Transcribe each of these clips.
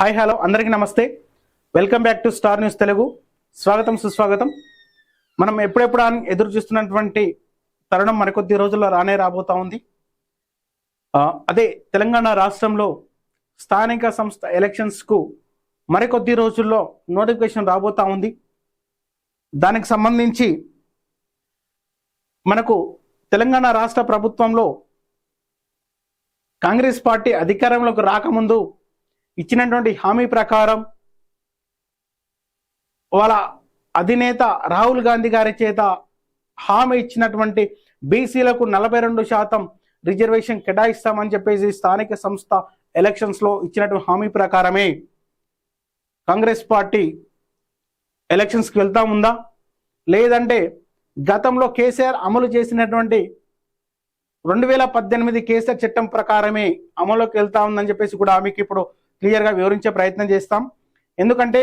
Hi hello అందరికీ నమస్తే. Welcome back to Star News Telugu స్వాగతం సుస్వాగతం. మనం ఎప్పుడెప్పుడు అని ఎదురు చూస్తున్నటువంటి తరుణం మరికొద్ది రోజుల్లో రానే రాబోతా ఉంది. అదే తెలంగాణ రాష్ట్రంలో స్థానిక సంస్థ ఎలక్షన్స్కు మరికొద్ది రోజుల్లో నోటిఫికేషన్ రాబోతా ఉంది. దానికి సంబంధించి మనకు తెలంగాణ రాష్ట్ర ప్రభుత్వంలో కాంగ్రెస్ పార్టీ అధికారంలోకి రాకముందు ఇచ్చినటువంటి హామీ ప్రకారం వాళ్ళ అధినేత రాహుల్ గాంధీ గారి చేత హామీ ఇచ్చినటువంటి బీసీలకు నలభై రెండు శాతం రిజర్వేషన్ కేటాయిస్తామని చెప్పేసి స్థానిక సంస్థ ఎలక్షన్స్లో ఇచ్చినటువంటి హామీ ప్రకారమే కాంగ్రెస్ పార్టీ ఎలక్షన్స్కి వెళ్తా ఉందా? లేదంటే గతంలో కేసీఆర్ అమలు చేసినటువంటి రెండు వేల పద్దెనిమిది కేసీఆర్ చట్టం ప్రకారమే అమలుకి వెళ్తా ఉందని చెప్పేసి కూడా ఆమెకి ఇప్పుడు క్లియర్గా వివరించే ప్రయత్నం చేస్తాం. ఎందుకంటే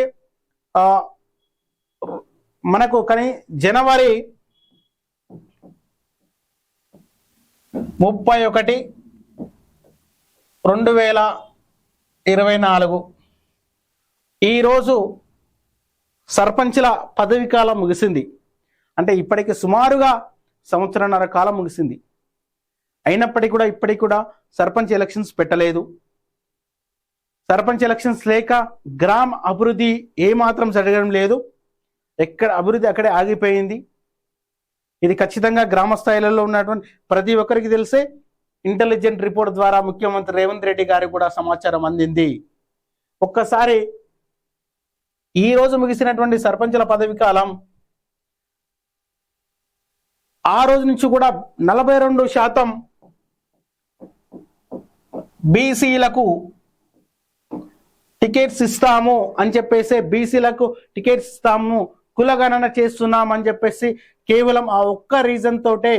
మనకు కానీ జనవరి ముప్పై ఒకటి రెండు వేల ఇరవై నాలుగు. ఈరోజు సర్పంచ్ల పదవి కాలం ముగిసింది. అంటే ఇప్పటికి సుమారుగా సంవత్సరన్నర కాలం ముగిసింది. అయినప్పటికీ కూడా ఇప్పటికి కూడా సర్పంచ్ ఎలక్షన్స్ పెట్టలేదు. సర్పంచ్ ఎలక్షన్స్ లేక గ్రామ అభివృద్ధి ఏమాత్రం జరగడం లేదు. ఎక్కడ అభివృద్ధి అక్కడే ఆగిపోయింది. ఇది ఖచ్చితంగా గ్రామ స్థాయిలలో ఉన్నటువంటి ప్రతి ఒక్కరికి తెలిసే ఇంటెలిజెంట్ రిపోర్ట్ ద్వారా ముఖ్యమంత్రి రేవంత్ రెడ్డి గారికి కూడా సమాచారం అందింది. ఒక్కసారి ఈ రోజు ముగిసినటువంటి సర్పంచుల పదవి కాలం ఆ రోజు నుంచి కూడా నలభై రెండు శాతం బీసీలకు టికెట్స్ ఇస్తాము అని చెప్పేసి బీసీలకు టికెట్స్ ఇస్తాము కులగణన చేస్తున్నాం అని చెప్పేసి కేవలం ఆ ఒక్క రీజన్ తోటే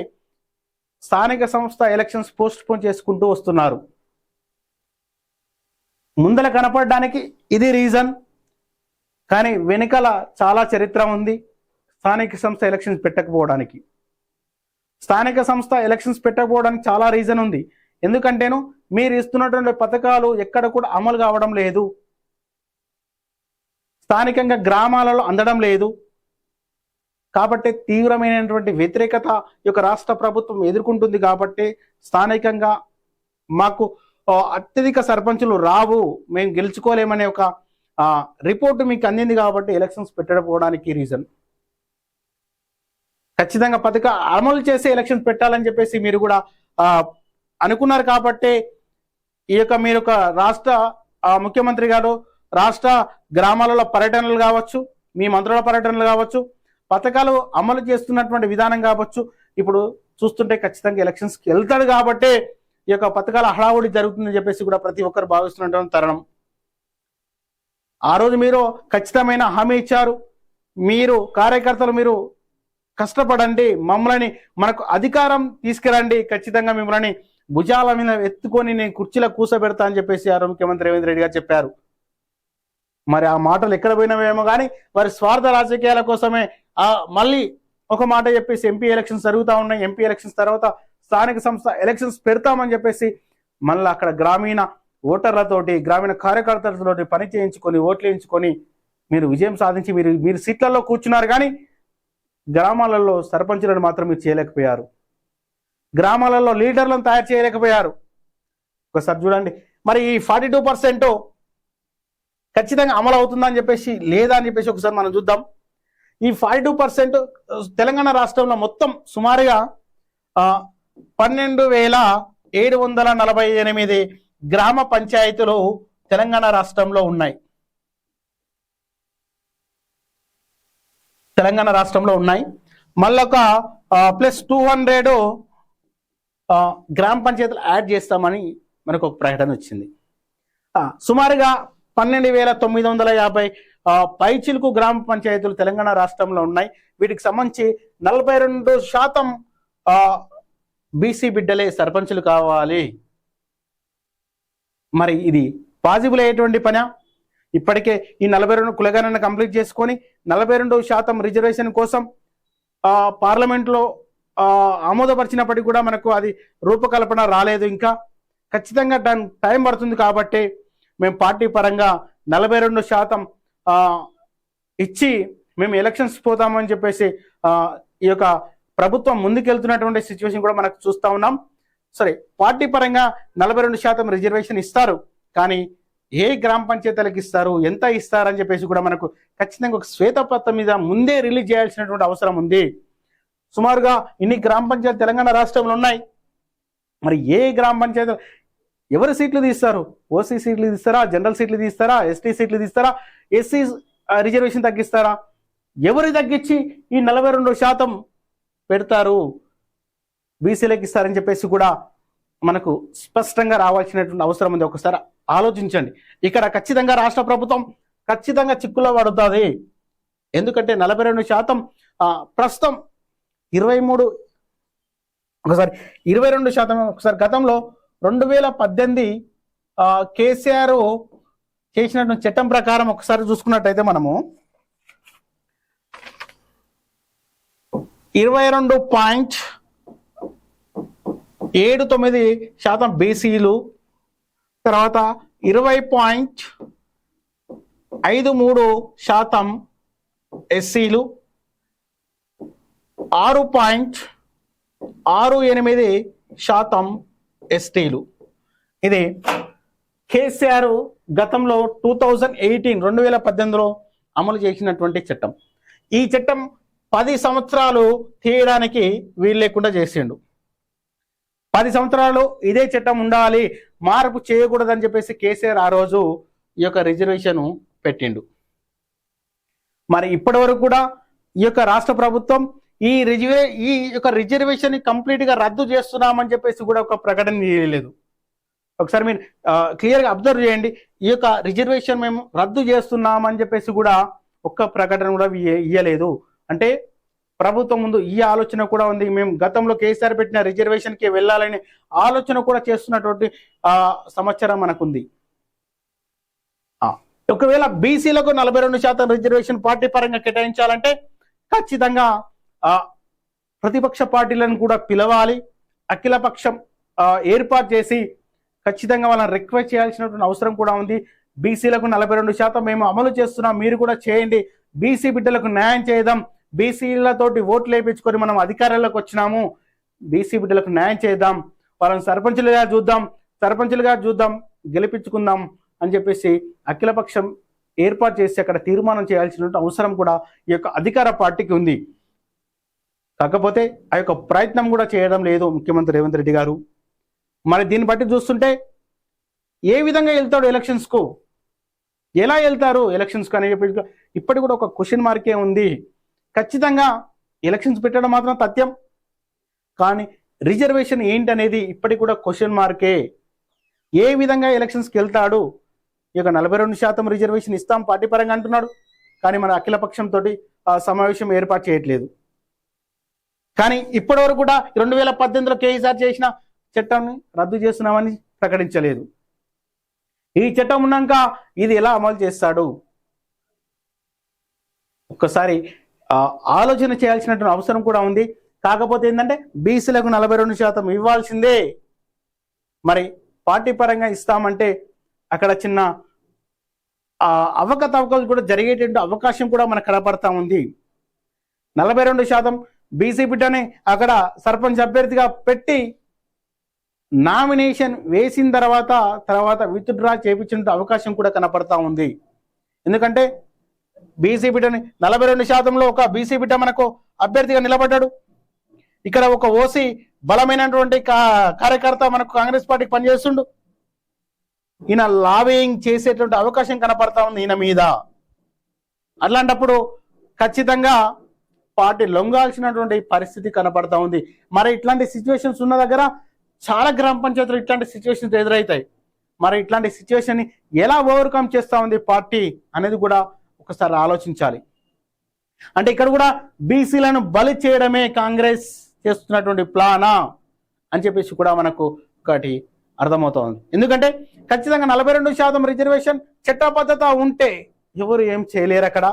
స్థానిక సంస్థ ఎలక్షన్స్ పోస్ట్ పోన్ చేసుకుంటూ వస్తున్నారు. ముందల కనపడడానికి ఇది రీజన్ కానీ వెనుకల చాలా చరిత్ర ఉంది స్థానిక సంస్థ ఎలక్షన్స్ పెట్టకపోవడానికి. స్థానిక సంస్థ ఎలక్షన్స్ పెట్టకపోవడానికి చాలా రీజన్ ఉంది. ఎందుకంటేను మీరు ఇస్తున్నటువంటి పథకాలు ఎక్కడ కూడా అమలు కావడం లేదు. స్థానికంగా గ్రామాలలో అందడం లేదు. కాబట్టి తీవ్రమైనటువంటి వ్యతిరేకత యొక్క రాష్ట్ర ప్రభుత్వం ఎదుర్కొంటుంది కాబట్టి స్థానికంగా మాకు అత్యధిక సర్పంచులు రావు మేము గెలుచుకోలేమనే ఒక రిపోర్టు మీకు అందింది కాబట్టి ఎలక్షన్స్ పెట్టకపోవడానికి రీజన్. ఖచ్చితంగా పథక అమలు చేసే ఎలక్షన్స్ పెట్టాలని చెప్పేసి మీరు కూడా అనుకున్నారు కాబట్టి ఈ యొక్క మీరు ఒక రాష్ట్ర ముఖ్యమంత్రి గారు రాష్ట్ర గ్రామాలలో పర్యటనలు కావచ్చు మీ మంత్రుల పర్యటనలు కావచ్చు పథకాలు అమలు చేస్తున్నటువంటి విధానం కావచ్చు. ఇప్పుడు చూస్తుంటే ఖచ్చితంగా ఎలక్షన్స్కి వెళ్తాడు కాబట్టే ఈ యొక్క పథకాల హడావుడి జరుగుతుందని చెప్పేసి కూడా ప్రతి ఒక్కరు భావిస్తున్నటువంటి తరుణం. ఆ రోజు మీరు ఖచ్చితమైన హామీ ఇచ్చారు. మీరు కార్యకర్తలు మీరు కష్టపడండి మమ్మల్ని మనకు అధికారం తీసుకురండి ఖచ్చితంగా మిమ్మల్ని భుజాల మీద ఎత్తుకొని నేను కుర్చీలో కూసబెడతా అని చెప్పేసి ఆరో ముఖ్యమంత్రి రేవంత్ రెడ్డి గారు చెప్పారు. మరి ఆ మాటలు ఎక్కడ పోయినవేమో కానీ వారి స్వార్థ రాజకీయాల కోసమే ఆ మళ్ళీ ఒక మాట చెప్పేసి ఎంపీ ఎలక్షన్స్ జరుగుతూ ఉన్నాయి. ఎంపీ ఎలక్షన్స్ తర్వాత స్థానిక సంస్థ ఎలక్షన్స్ పెడతామని చెప్పేసి మళ్ళీ అక్కడ గ్రామీణ ఓటర్లతోటి గ్రామీణ కార్యకర్తలతోటి పని చేయించుకొని ఓట్లు వేయించుకొని మీరు విజయం సాధించి మీరు మీరు సీట్లలో కూర్చున్నారు కానీ గ్రామాలలో సర్పంచులను మాత్రం మీరు చేయలేకపోయారు. గ్రామాలలో లీడర్లను తయారు చేయలేకపోయారు. ఒకసారి చూడండి. మరి ఈ ఫార్టీ టూ పర్సెంట్ ఖచ్చితంగా అమలు అవుతుందని చెప్పేసి లేదా అని చెప్పేసి ఒకసారి మనం చూద్దాం. ఈ ఫార్టీ టూ పర్సెంట్ తెలంగాణ రాష్ట్రంలో మొత్తం సుమారుగా పన్నెండు వేల ఏడు వందల నలభై ఎనిమిది గ్రామ పంచాయతీలు తెలంగాణ రాష్ట్రంలో ఉన్నాయి. తెలంగాణ రాష్ట్రంలో ఉన్నాయి. మళ్ళొక ప్లస్ టూ హండ్రెడ్ గ్రామ పంచాయతీలు యాడ్ చేస్తామని మనకు ఒక ప్రకటన వచ్చింది. సుమారుగా పన్నెండు వేల తొమ్మిది వందల యాభై పైచిలుకు గ్రామ పంచాయతీలు తెలంగాణ రాష్ట్రంలో ఉన్నాయి. వీటికి సంబంధించి నలభై రెండు శాతం బీసీ బిడ్డలే సర్పంచులు కావాలి. మరి ఇది పాజిబుల్ అయ్యేటువంటి పనా? ఇప్పటికే ఈ నలభై రెండు కులగణన కంప్లీట్ చేసుకొని నలభై రెండు శాతం రిజర్వేషన్ కోసం పార్లమెంట్లో ఆమోదపరిచినప్పటికీ కూడా మనకు అది రూపకల్పన రాలేదు ఇంకా. ఖచ్చితంగా దాని టైం పడుతుంది కాబట్టి మేము పార్టీ పరంగా నలభై రెండు శాతం ఇచ్చి మేము ఎలక్షన్స్ పోతామని చెప్పేసి ఈ యొక్క ప్రభుత్వం ముందుకెళ్తున్నటువంటి సిచ్యువేషన్ కూడా మనకు చూస్తా ఉన్నాం. సరే పార్టీ పరంగా నలభై రెండు శాతం రిజర్వేషన్ ఇస్తారు కానీ ఏ గ్రామ పంచాయతీలకు ఇస్తారు ఎంత ఇస్తారని చెప్పేసి కూడా మనకు ఖచ్చితంగా ఒక శ్వేతపత్రం మీద ముందే రిలీజ్ చేయాల్సినటువంటి అవసరం ఉంది. సుమారుగా ఇన్ని గ్రామ పంచాయతీ తెలంగాణ రాష్ట్రంలో ఉన్నాయి. మరి ఏ గ్రామ పంచాయతీ ఎవరు సీట్లు తీస్తారు? ఓసీ సీట్లు తీస్తారా? జనరల్ సీట్లు తీస్తారా? ఎస్టీ సీట్లు తీస్తారా? ఎస్సీ రిజర్వేషన్ తగ్గిస్తారా? ఎవరు తగ్గించి ఈ నలభై రెండు శాతం పెడతారు? బీసీలకు ఇస్తారని చెప్పేసి కూడా మనకు స్పష్టంగా రావాల్సినటువంటి అవసరం ఉంది. ఒకసారి ఆలోచించండి. ఇక్కడ ఖచ్చితంగా రాష్ట్ర ప్రభుత్వం ఖచ్చితంగా చిక్కులో పడుతుంది ఎందుకంటే నలభై రెండు శాతం ప్రస్తుతం ఇరవై మూడు ఒకసారి ఇరవై రెండు శాతం ఒకసారి గతంలో రెండు వేల పద్దెనిమిది కేసీఆర్ చేసినటువంటి చట్టం ప్రకారం ఒకసారి చూసుకున్నట్టయితే మనము ఇరవై రెండు పాయింట్ ఏడు తొమ్మిది శాతం బీసీలు తర్వాత ఇరవై పాయింట్ ఐదు మూడు శాతం ఎస్సీలు ఆరు పాయింట్ ఆరు ఎనిమిది శాతం ఎస్టీలు. ఇది కేసీఆర్ గతంలో టూ థౌజండ్ ఎయిటీన్ రెండు వేల పద్దెనిమిదిలో అమలు చేసినటువంటి చట్టం. ఈ చట్టం పది సంవత్సరాలు తీయడానికి వీలు లేకుండా చేసిండు. పది సంవత్సరాలు ఇదే చట్టం ఉండాలి మార్పు చేయకూడదని చెప్పేసి కేసీఆర్ ఆ రోజు ఈ యొక్క రిజర్వేషన్ పెట్టిండు. మరి ఇప్పటి వరకు కూడా ఈ యొక్క రాష్ట్ర ప్రభుత్వం ఈ రిజర్వే ఈ యొక్క రిజర్వేషన్ కంప్లీట్గా రద్దు చేస్తున్నామని చెప్పేసి కూడా ఒక ప్రకటన చేయలేదు. ఒకసారి మీరు క్లియర్గా అబ్జర్వ్ చేయండి. ఈ యొక్క రిజర్వేషన్ మేము రద్దు చేస్తున్నామని చెప్పేసి కూడా ఒక్క ప్రకటన కూడా ఇయ్య- ఇయ్యలేదు. అంటే ప్రభుత్వం ముందు ఈ ఆలోచన కూడా ఉంది. మేము గతంలో కేసీఆర్ పెట్టిన రిజర్వేషన్కి వెళ్ళాలని ఆలోచన కూడా చేస్తున్నటువంటి ఆ సమాచారం మనకుంది. ఒకవేళ బీసీలకు నలభై రెండు శాతం రిజర్వేషన్ పార్టీ పరంగా కేటాయించాలంటే ఖచ్చితంగా ప్రతిపక్ష పార్టీలను కూడా పిలవాలి. అఖిలపక్షం ఏర్పాటు చేసి ఖచ్చితంగా వాళ్ళని రిక్వెస్ట్ చేయాల్సినటువంటి అవసరం కూడా ఉంది. బీసీలకు నలభై రెండు శాతం మేము అమలు చేస్తున్నాం. మీరు కూడా చేయండి. బీసీ బిడ్డలకు న్యాయం చేద్దాం. బీసీలతోటి ఓట్లు వేయించుకొని మనం అధికారంలోకి వచ్చినాము. బీసీ బిడ్డలకు న్యాయం చేద్దాం. వాళ్ళని సర్పంచులుగా చూద్దాం. సర్పంచులుగా చూద్దాం. గెలిపించుకుందాం అని చెప్పేసి అఖిలపక్షం ఏర్పాటు చేసి అక్కడ తీర్మానం చేయాల్సిన అవసరం కూడా ఈ యొక్క అధికార పార్టీకి ఉంది. కాకపోతే ఆ యొక్క ప్రయత్నం కూడా చేయడం లేదు ముఖ్యమంత్రి రేవంత్ రెడ్డి గారు. మరి దీన్ని బట్టి చూస్తుంటే ఏ విధంగా వెళ్తాడు ఎలక్షన్స్కు? ఎలా వెళ్తారు ఎలక్షన్స్కు అని చెప్పి ఇప్పటికి కూడా ఒక క్వశ్చన్ మార్కే ఉంది. ఖచ్చితంగా ఎలక్షన్స్ పెట్టడం మాత్రం తథ్యం కానీ రిజర్వేషన్ ఏంటి అనేది ఇప్పటికి కూడా క్వశ్చన్ మార్కే. ఏ విధంగా ఎలక్షన్స్కి వెళ్తాడు? ఇక నలభై రెండు శాతం రిజర్వేషన్ ఇస్తాం పార్టీ పరంగా అంటున్నాడు. కానీ మన అఖిలపక్షంతో ఆ సమావేశం ఏర్పాటు చేయట్లేదు. కానీ ఇప్పటి వరకు కూడా రెండు వేల పద్దెనిమిదిలో కేసీఆర్ చేసిన చట్టాన్ని రద్దు చేస్తున్నామని ప్రకటించలేదు. ఈ చట్టం ఉన్నాక ఇది ఎలా అమలు చేస్తాడు? ఒక్కసారి ఆలోచన చేయాల్సినటువంటి అవసరం కూడా ఉంది. కాకపోతే ఏంటంటే బీసీలకు నలభై రెండు శాతం ఇవ్వాల్సిందే. మరి పార్టీ పరంగా ఇస్తామంటే అక్కడ చిన్న ఆ, అవకతవకలు కూడా జరిగేటువంటి అవకాశం కూడా మనకు కనపడతా ఉంది. నలభై రెండు శాతం బీసీ బిడ్డని అక్కడ సర్పంచ్ అభ్యర్థిగా పెట్టి నామినేషన్ వేసిన తర్వాత తర్వాత విత్డ్రా చేపించిన అవకాశం కూడా కనపడతా ఉంది. ఎందుకంటే బీసీ బిడ్డని నలభై రెండు శాతంలో ఒక బీసీ బిడ్డ మనకు అభ్యర్థిగా నిలబడ్డాడు. ఇక్కడ ఒక ఓసీ బలమైనటువంటి కా- కార్యకర్త మనకు కాంగ్రెస్ పార్టీకి పనిచేస్తుండు. ఈయన లాబింగ్ చేసేటువంటి అవకాశం కనపడతా ఉంది ఈయన మీద. అట్లాంటప్పుడు ఖచ్చితంగా పార్టీ లొంగాల్సినటువంటి పరిస్థితి కనపడతా ఉంది. మరి ఇట్లాంటి సిచ్యువేషన్స్ ఉన్న దగ్గర చాలా గ్రామ పంచాయతీలు ఇట్లాంటి సిచ్యువేషన్స్ ఎదురవుతాయి మరి ఇట్లాంటి సిచ్యువేషన్ని ఎలా ఓవర్కమ్ చేస్తా ఉంది పార్టీ అనేది కూడా ఒకసారి ఆలోచించాలి. అంటే ఇక్కడ కూడా బీసీలను బలి చేయడమే కాంగ్రెస్ చేస్తున్నటువంటి ప్లానా అని చెప్పేసి కూడా మనకు ఒకటి అర్థమవుతోంది ఎందుకంటే ఖచ్చితంగా నలభై రెండు శాతం రిజర్వేషన్ చట్టబద్ధత ఉంటే ఎవరు ఏం చేయలేరు అక్కడ.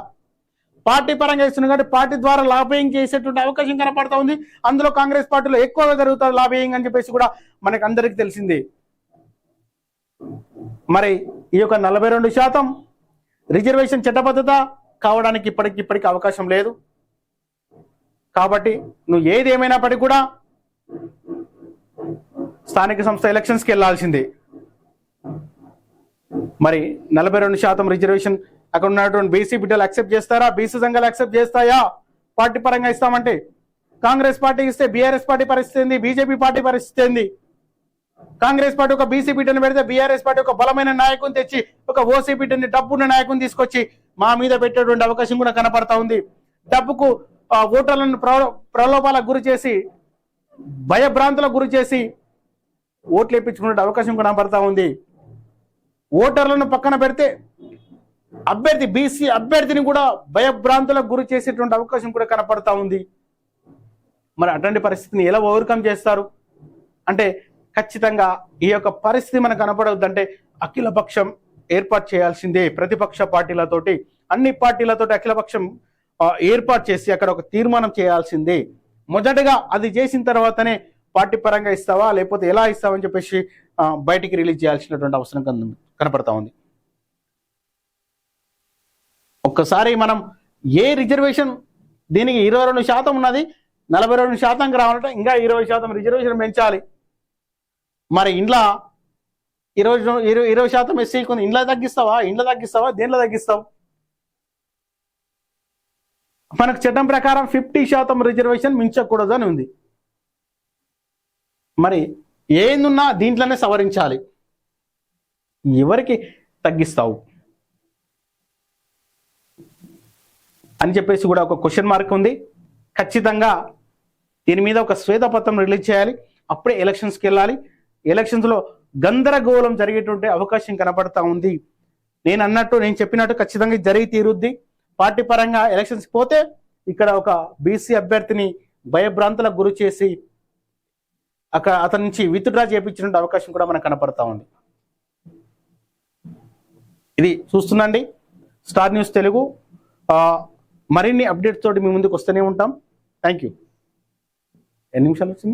పార్టీ పరంగా ఇస్తున్నాం కాబట్టి పార్టీ ద్వారా లాబింగ్ చేసేటువంటి అవకాశం కనపడతా ఉంది. అందులో కాంగ్రెస్ పార్టీలో ఎక్కువగా జరుగుతుంది లాబింగ్ అని చెప్పేసి కూడా మనకు అందరికీ తెలిసింది. మరి ఈ యొక్క నలభై రెండు శాతం రిజర్వేషన్ చట్టబద్ధత కావడానికి ఇప్పటికి ఇప్పటికి అవకాశం లేదు. కాబట్టి నువ్వు ఏది ఏమైనప్పటికీ కూడా స్థానిక సంస్థ ఎలక్షన్స్కి వెళ్ళాల్సిందే. మరి నలభై రెండు శాతం రిజర్వేషన్ అక్కడ ఉన్నటువంటి బీసీ బిడ్డలు యాక్సెప్ట్ చేస్తారా? బీసీ సంఘాలు యాక్సెప్ట్ చేస్తాయా? పార్టీ పరంగా ఇస్తామంటే కాంగ్రెస్ పార్టీ ఇస్తే బీఆర్ఎస్ పార్టీ పరిస్థితి ఏంది? బీజేపీ పార్టీ పరిస్థితి ఏంది? కాంగ్రెస్ పార్టీ ఒక బీసీ బిడ్డను పెడితే బీఆర్ఎస్ పార్టీ ఒక బలమైన నాయకుని తెచ్చి ఒక ఓసీ బిడ్డని డబ్బున్న నాయకుని తీసుకొచ్చి మా మీద పెట్టేటువంటి అవకాశం కూడా కనపడతా ఉంది. డబ్బుకు ఓటర్లను ప్రలోభాలకు గురి చేసి భయభ్రాంతులకు గురి చేసి ఓట్లు వేయించుకునే అవకాశం కూడా కనపడతా ఉంది. ఓటర్లను పక్కన పెడితే అభ్యర్థి బీసీ అభ్యర్థిని కూడా భయభ్రాంతులకు గురి చేసేటువంటి అవకాశం కూడా కనపడతా ఉంది. మరి అటువంటి పరిస్థితిని ఎలా ఓవర్కమ్ చేస్తారు? అంటే ఖచ్చితంగా ఈ యొక్క పరిస్థితి మనకు కనపడవద్దంటే అఖిలపక్షం ఏర్పాటు చేయాల్సిందే. ప్రతిపక్ష పార్టీలతోటి అన్ని పార్టీలతోటి అఖిలపక్షం ఏర్పాటు చేసి అక్కడ ఒక తీర్మానం చేయాల్సిందే. మొదటగా అది చేసిన తర్వాతనే పార్టీ పరంగా ఇస్తావా లేకపోతే ఎలా ఇస్తావని చెప్పేసి బయటికి రిలీజ్ చేయాల్సినటువంటి అవసరం కనపడతా ఉంది. ఒక్కసారి మనం ఏ రిజర్వేషన్ దీనికి ఇరవై రెండు శాతం ఉన్నది నలభై రెండు శాతంకి రావాలంటే ఇంకా ఇరవై శాతం రిజర్వేషన్ పెంచాలి. మరి ఇంట్లో ఇరవై ఇరవై ఇరవై శాతం ఎస్సీకి ఉంది ఇంట్లో తగ్గిస్తావా ఇంట్లో తగ్గిస్తావా దేంట్లో తగ్గిస్తావు? మనకు చట్టం ప్రకారం ఫిఫ్టీ శాతం రిజర్వేషన్ మించకూడదు అని ఉంది. మరి ఏందున్నా దీంట్లోనే సవరించాలి. ఎవరికి తగ్గిస్తావు? అని చెప్పేసి కూడా ఒక క్వశ్చన్ మార్క్ ఉంది. ఖచ్చితంగా దీని మీద ఒక శ్వేతపత్రం రిలీజ్ చేయాలి. అప్పుడే ఎలక్షన్స్కి వెళ్ళాలి. ఎలక్షన్స్లో గందరగోళం జరిగేటువంటి అవకాశం కనపడతా ఉంది. నేను అన్నట్టు నేను చెప్పినట్టు ఖచ్చితంగా జరిగి తీరుద్ది. పార్టీ పరంగా ఎలక్షన్స్ పోతే ఇక్కడ ఒక బీసీ అభ్యర్థిని భయభ్రాంతులకు గురి చేసి అక్కడ అతని నుంచి విత్డ్రా చేయించిన అవకాశం కూడా మనకు కనపడతా ఉంది. ఇది చూస్తుందండి స్టార్ న్యూస్ తెలుగు. మరిన్ని అప్డేట్స్ తోటి మీ ముందుకు వస్తూనే ఉంటాం. థ్యాంక్ యూ ఎన్ని నిమిషాలు వచ్చింది?